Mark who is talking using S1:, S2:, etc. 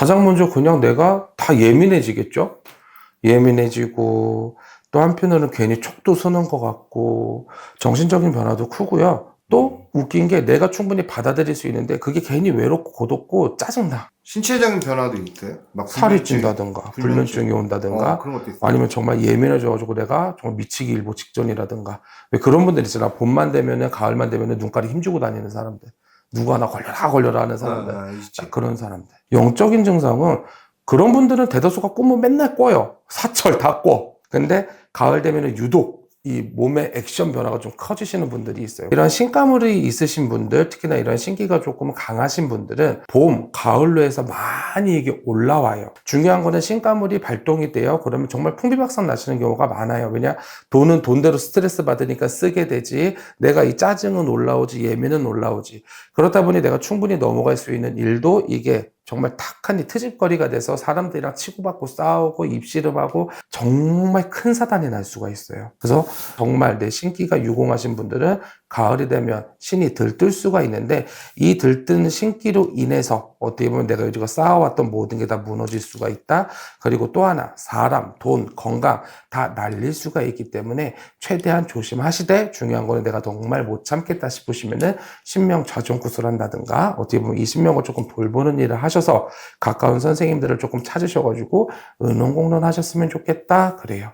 S1: 가장 먼저 그냥 내가 다 예민해지겠죠? 예민해지고, 또 한편으로는 괜히 촉도 서는 것 같고, 정신적인 변화도 크고요. 또 웃긴 게 내가 충분히 받아들일 수 있는데 그게 괜히 외롭고 고독고 짜증나.
S2: 신체적인 변화도 있대요? 막
S1: 살이 찐다든가,
S2: 불면증.
S1: 불면증 이 온다든가,
S2: 어, 그런 것도 있어요.
S1: 아니면 정말 예민해져가지고 내가 정말 미치기 일보 직전이라든가 왜 그런 분들 있잖아 봄만 되면은 가을만 되면은 눈깔이 힘주고 다니는 사람들 누구 하나 걸려라 걸려라 하는 사람들.
S2: 아.
S1: 딱 그런 사람들. 영적인 증상은 그런 분들은 대다수가 꿈을 맨날 꿔요 사철 다 꿔 근데 가을 되면은 유독 이 몸의 액션 변화가 좀 커지시는 분들이 있어요. 이런 신가물이 있으신 분들, 특히나 이런 신기가 조금 강하신 분들은 봄, 가을로 해서 많이 이게 올라와요. 중요한 거는 신가물이 발동이 돼요. 그러면 정말 풍비박산 나시는 경우가 많아요. 왜냐? 돈은 돈대로 스트레스 받으니까 쓰게 되지. 내가 이 짜증은 올라오지, 예민은 올라오지. 그렇다 보니 내가 충분히 넘어갈 수 있는 일도 이게 정말 탁하니 트집거리가 돼서 사람들이랑 치고받고 싸우고 입씨름하고 정말 큰 사단이 날 수가 있어요. 그래서 정말 내 신기가 유공하신 분들은 가을이 되면 신이 들뜰 수가 있는데 이 들뜬 신기로 인해서 어떻게 보면 내가 요즘 쌓아왔던 모든 게 다 무너질 수가 있다. 그리고 또 하나 사람, 돈, 건강 다 날릴 수가 있기 때문에 최대한 조심하시되 중요한 거는 내가 정말 못 참겠다 싶으시면은 신명 좌존 구슬 한다든가 어떻게 보면 이 신명을 조금 돌보는 일을 하셔 서 가까운 선생님들을 조금 찾으셔가지고 은원공론 하셨으면 좋겠다 그래요.